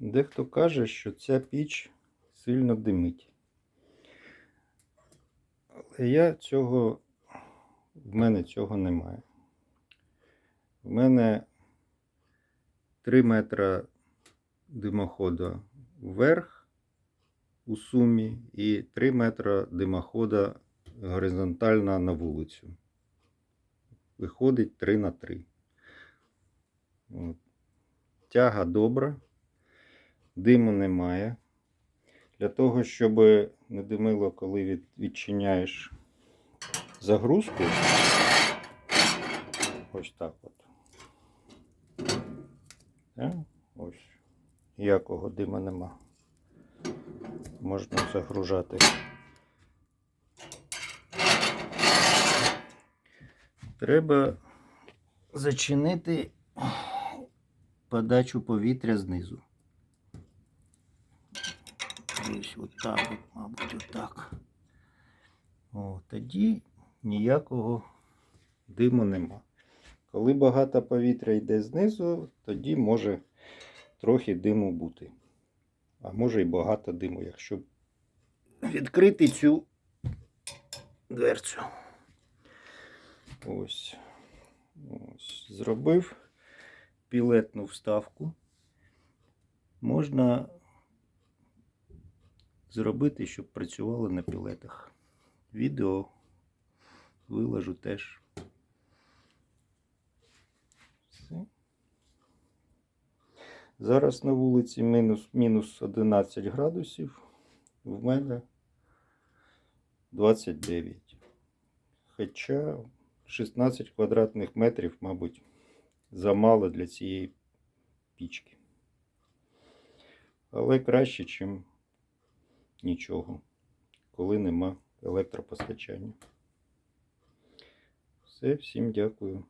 Дехто каже, що ця піч сильно димить. Але я цього, в мене цього немає. В мене 3 метра димоходу вверх у сумі і 3 метра димохода горизонтально на вулицю. Виходить 3 на 3. От. Тяга добра, диму немає. Для того, щоб не димило, коли від, відчиняєш загрузку, ось так от. Так, ось. Ніякого дима нема. Можна загружати. Треба зачинити подачу повітря знизу. Десь отак, от, мабуть, отак. О, тоді ніякого диму нема. Коли багато повітря йде знизу, тоді може трохи диму бути. А може і багато диму, якщо відкрити цю дверцю. Ось. Ось. Зробив пілетну вставку. Можна зробити, щоб працювали на пілетах. Відео виложу теж. Все. Зараз на вулиці мінус, мінус 11 градусів. В мене 29. Хоча 16 квадратних метрів, мабуть, замало для цієї пічки. Але краще, ніж нічого, коли нема електропостачання. Все, всім дякую.